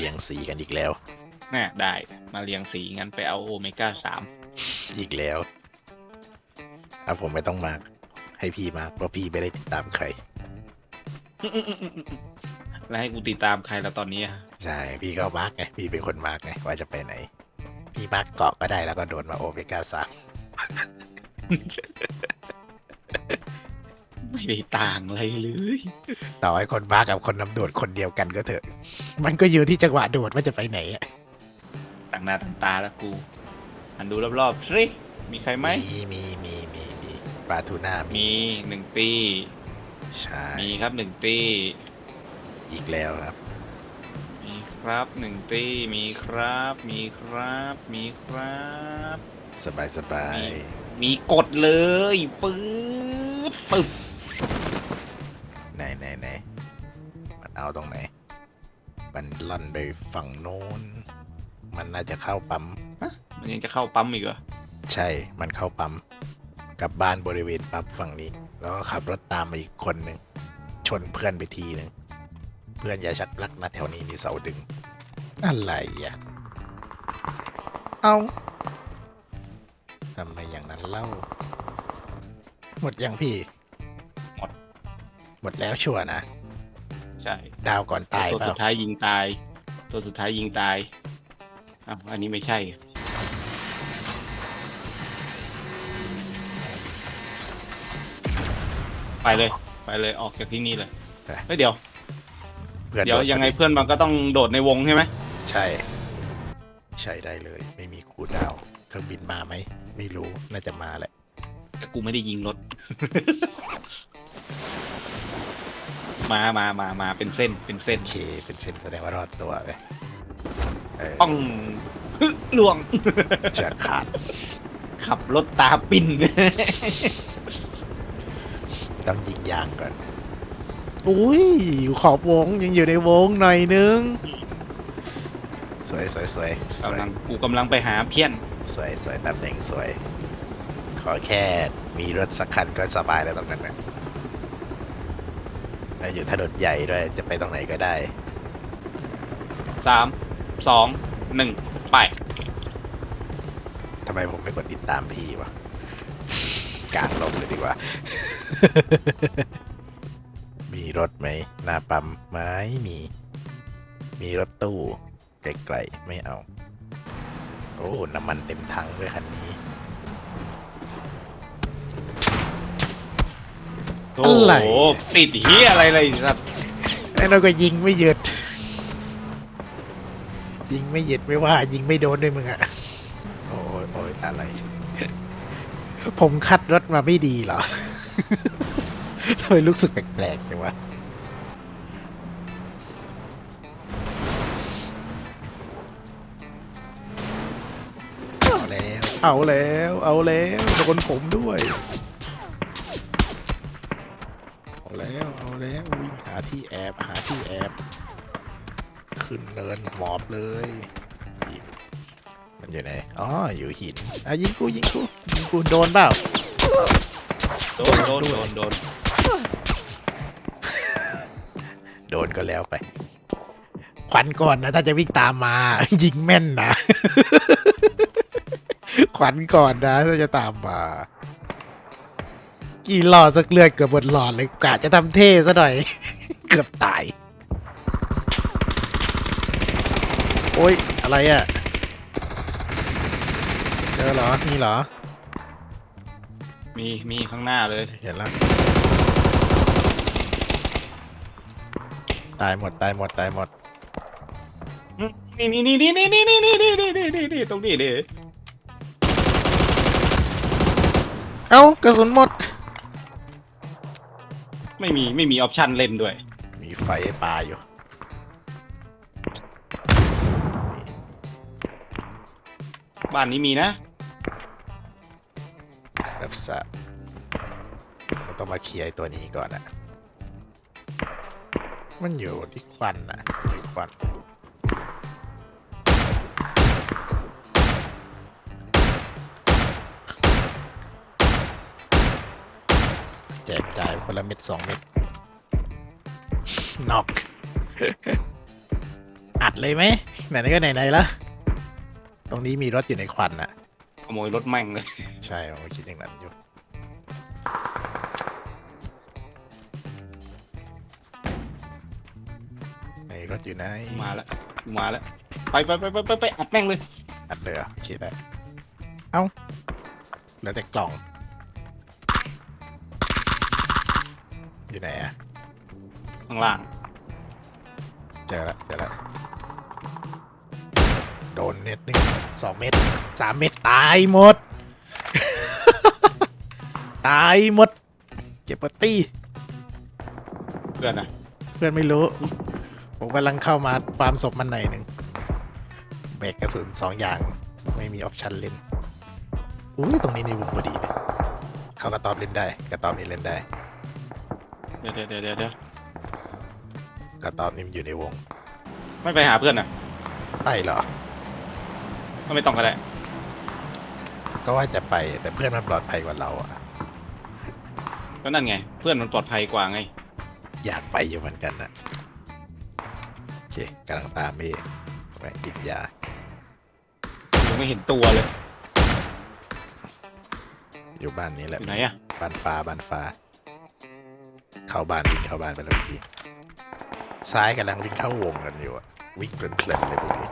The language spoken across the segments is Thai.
รียงสีกันอีกแล้ว น่ะได้มาเรียงสีงั้นไปเอาโอเมก้าสามอีกแล้วเอาผมไม่ต้องมาร์กให้พี่มาร์กเพราะพี่ไม่ได้ติดตามใคร แล้วให้กูติดตามใครแล้วตอนนี้อะใช่พี่ก็มาร์กไงพี่เป็นคนมาร์กไงว่าจะไปไหน พี่มาร์กเกาะก็ได้แล้วก็โดนมาโอเมก้าสาม ไม่ได้ต่างอะไรเลยต่อให้คนมาร์กกับคนนำโดดคนเดียวกันก็เถอะ มันก็อยู่ที่จังหวะโดดว่าจะไปไหนอะต่างหน้าต่างตาแล้วกูหันดูรอบๆสิมีใครไหม มีมีมีมีมีปลาทูน่ามีมีหนึ่งตีใช่มีครับหนึ่งตีอีกแล้วครับ มีครับหนึ่งตีมีครับ มีครับ มีครับ สบายสบายมีกดเลยปื๊ดปึ๊บ ไหนไหนไหนมันเอาตรงไหน มันล่อนไปฝั่งโน้น มันน่าจะเข้าปั๊ม มันยังจะเข้าปั๊มอีกเหรอ ใช่ มันเข้าปั๊ม กลับบ้านบริเวณปั๊มฝั่งนี้ แล้วก็ขับรถตามมาอีกคนหนึ่ง ชนเพื่อนไปทีหนึ่ง เพื่อนอย่าชักลักนะแถวนี้มีเสาดึง อะไรอะ เอาทำไมอย่างนั้นเล่า หมดยังพี่หมด หมดแล้วชัวร์นะ ใช่ดาวก่อนตายตัวเปสุล่าดท้ายยิงตาย ตัวสุดท้ายยิงตายอ้าวอันนี้ไม่ใช่ไปเลย ไปเลยออกจากที่นี่เลยเฮ้ยเดี๋ยว เพื่อนเดี๋ยวโดนยังไงพอเพื่อนมันก็ต้องโดดในวงใช่ไหมใช่ ใช้ได้เลย ไม่มีคูลดาวน์เครื่องบินมาไหม ไม่รู้น่าจะมาแหละ แต่กูไม่ได้ยิงรถ มามามามาเป็นเส้นเป็นเส้นโอเคเป็นเส้นแสดงว่ารอดตัวไปเออป้องฮึล่วง เชือกขาดขับรถตาปิ่น ต้องยิงยางก่อนอุ้ยอยู่ขอบวงยังอยู่ในวงหน่อยนึง สวยสวยสวยสวยกำลังกูกำลังไปหาเพี้ยน สวยสวยตำแหน่งสวย ขอแค่มีรถสักคันก็สบายแล้วตรงนั้นนะ แล้วอยู่ถนนใหญ่ด้วยจะไปตรงไหนก็ได้ สามสองหนึ่งไป ทำไมผมไม่กดติดตามพี่วะกลางลมเลยดีกว่า มีรถไหมหน้าปั๊มไม่มี มีรถตู้ไกลๆไม่เอา โอ้ น้ำมันเต็มถังเลยคันนี้ อ้อะไรโหติดเฮียอะไรเลยสัตว์ไอ้นั่นก็ยิงไม่หยุด ยิงไม่หยุดไม่ว่า ยิงไม่โดนด้วยมึงอะโอ้ยโอ้ยอะไร ผมคัดรถมาไม่ดีเหรอ ทำไมรู้สึกแปลกๆจังวะเอาแล้ว เอาแล้ว เอาแล้วโดนผมด้วย ที่แอบหาที่แอบขึ้นเนินหมอบเลยยิงมันอยู่ไหนอ๋ออยู่หินอะยิงกูยิงกูยิงกูโดนเปล่าโดนโดนโดนโดนโดนก็แล้วไปควันก่อนนะ ถ้าจะวิ่งตามมา ยิงแม่นนะ ขวัญก่อนนะ ถ้าจะตามมากี่หลอดสักเลือดเกือบบนหลอดเลยกะจะทำเท่ซะหน่อย เกือบตาย โอ้ย อะไรอะ่ะ เจอเหรอ มีเหรอ มีมีข้างหน้าเลย เห็นแล้วตายหมด ตายหมด ตายหมด นี่นี่นี่นี่นี่นี่นี่นี่นี่นี่นี่นี่ตรงนี้ดิเอ้ากระสุนหมด ไม่มีไม่มีออปชันเล่นด้วย มีไฟให้ปลาอยู่บ้านนี้มีนะ แบบสะเราต้องมาเคลียร์ไอ้ตัวนี้ก่อนอะมันอยู่ที่ควันอะอยู่ที่ควันแจกจ่ายคนละเม็ดสองเม็ด นอกอะดเลยไหมไหนๆก็ไหนๆละตรงนี้มีรถอยู่ในควันอะขโมยรถแม่งเลย ใช่ผมก็คิดอย่างนั้นอยู่ไหนรถอยู่ไหนมาแล้วมาแล้วไปไปไปไปไปไปอัดแม่งเลย อัดเลยเหรอคิดได้เอ้าเหลือแต่กล่อง อยู่ไหนอะ ข้างล่าง เจอละเจอละโดนเน็ตหนึ่งสองเม็ดสามเม็ดตายหมด ตายหมด เก็บปาร์ตี้ เพื่อนนะเพื่อนไม่รู้ ผมกำลังเข้ามาฟาร์มศพมันหน่อยหนึ่งแบกกระสุนสองอย่างไม่มีออปชันเล่นอุ้ยตรงนี้ในวงพอดีเลยเขากระตอบเล่นได้กระตอบนี่เล่นได้ เดี๋ยวเดี๋ยวเดี๋ยวเดี๋ยว เดี๋ยวกระตอบนี่มันอยู่ในวงไม่ไปหาเพื่อนนะไปเหรอ ก็ไม่ต้องก็ได้ก็ว่าจะไปแต่เพื่อนมันปลอดภัยกว่าเราอะก็นั่นไง เพื่อนมันปลอดภัยกว่าไง อยากไปอยู่เหมือนกันนะโอเคกำลังตามพี่ไปติดยายังไม่เห็นตัวเลยอยู่บ้านนี้แหอละยู่ไหนอะบ้านฟ้าบ้านฟ้า เข้าบ้านวิ่งเข้าบ้านไปแล้วพี่ ซ้ายกำลังวิ่งเข้าวงกันอยู่อะวิ่งเพลินๆเลยพวกนี้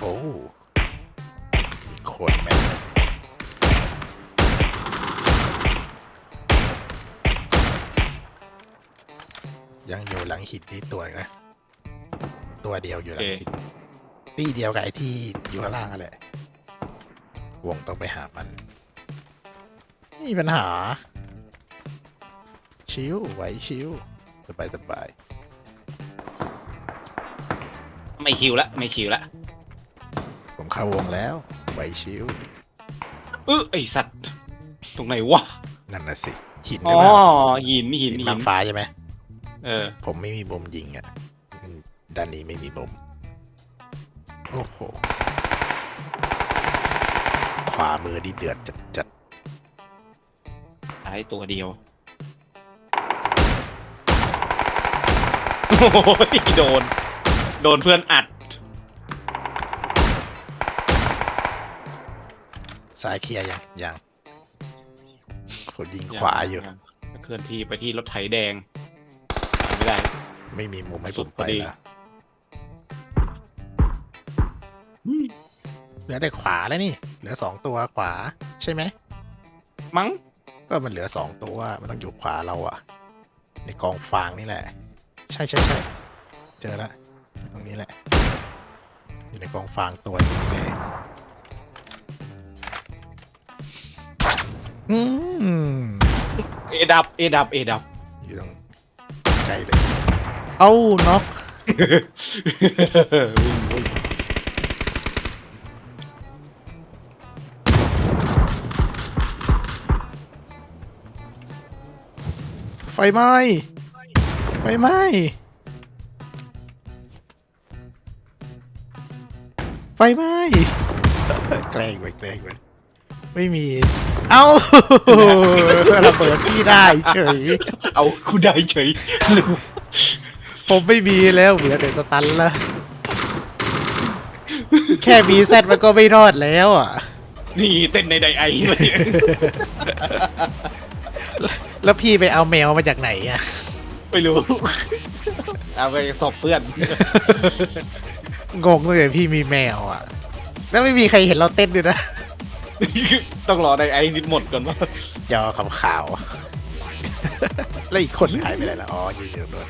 โอ้อีกคนแม่ ยังอยู่หลังหินนี่ตัวหนึ่งนะ ตัวเดียวอยู่หลังหินตีเดียวกับไอ้ที่อยู่ข้างล่างนั่นแหละวงต้องไปหามันไม่มีปัญหา ชิวไหวชิวสบายสบายไม่คิวละไม่คิวละผมเข้าวงแล้วไหวชิวเออไอสัตว์ ตรงไหนวะ นั่นน่ะสิ หินหอ๋รืออเปล่าหินหิหินนหิมันนฟ้าใช่ไหม เออ ผมไม่มีมุมยิงอะอืมด้านนี้ไม่มีมุม โอ้โห ขวามือดีเดือดจัดจัดใช้ตัวเดียว โอ้ยโดน โดนเพื่อนอัดซ้ายเคลียร์ยังยังคนยิงขวาอยู่ เคลื่อนที่ไปที่รถไถแดง ไปไม่ได้ไม่มีมุมให้สุผมดพไปอดีละเหลือแต่ขวาแล้วนี่ เหลือสองตัวขวาใช่ไหม มั้ง ก็มันเหลือสองตัว มันต้องอยู่ขวาเราอะในกองฟางนี่แหละ ใช่ใช่ใช่เจอละตรงนี้แหละ อยู่ในกองฟางตัวนี้เลยอืมเอดับ เอดับ เอดับ อยู่ตรง ใกล้เลย เอ้าน็อกวิ่งวิ่งไฟไหม้ไฟไหม้ไฟไหม้แกล้งไปแกล้งไป ไม่มี เอ้าระเบิดพี่ได้เฉย เอากูได้เฉยลืมผมไม่มีแล้วเหลือแต่สตันละแค่มีเซตมันก็ไม่รอดแล้วอะ นี่เต้นในไดไอเลยแล้วพี่ไปเอาแมวมาจากไหนอะ ไม่รู้ เอาไปสอบเพื่อน งงเลยพี่มีแมวอะ แล้วไม่มีใครเห็นเราเต้นด้วยนะ ต้องรอไดไอนิดหมดก่อนว่าจอขาวๆแล้วอีกคนหายไปไหนละอ๋อยืนอยู่ด้วย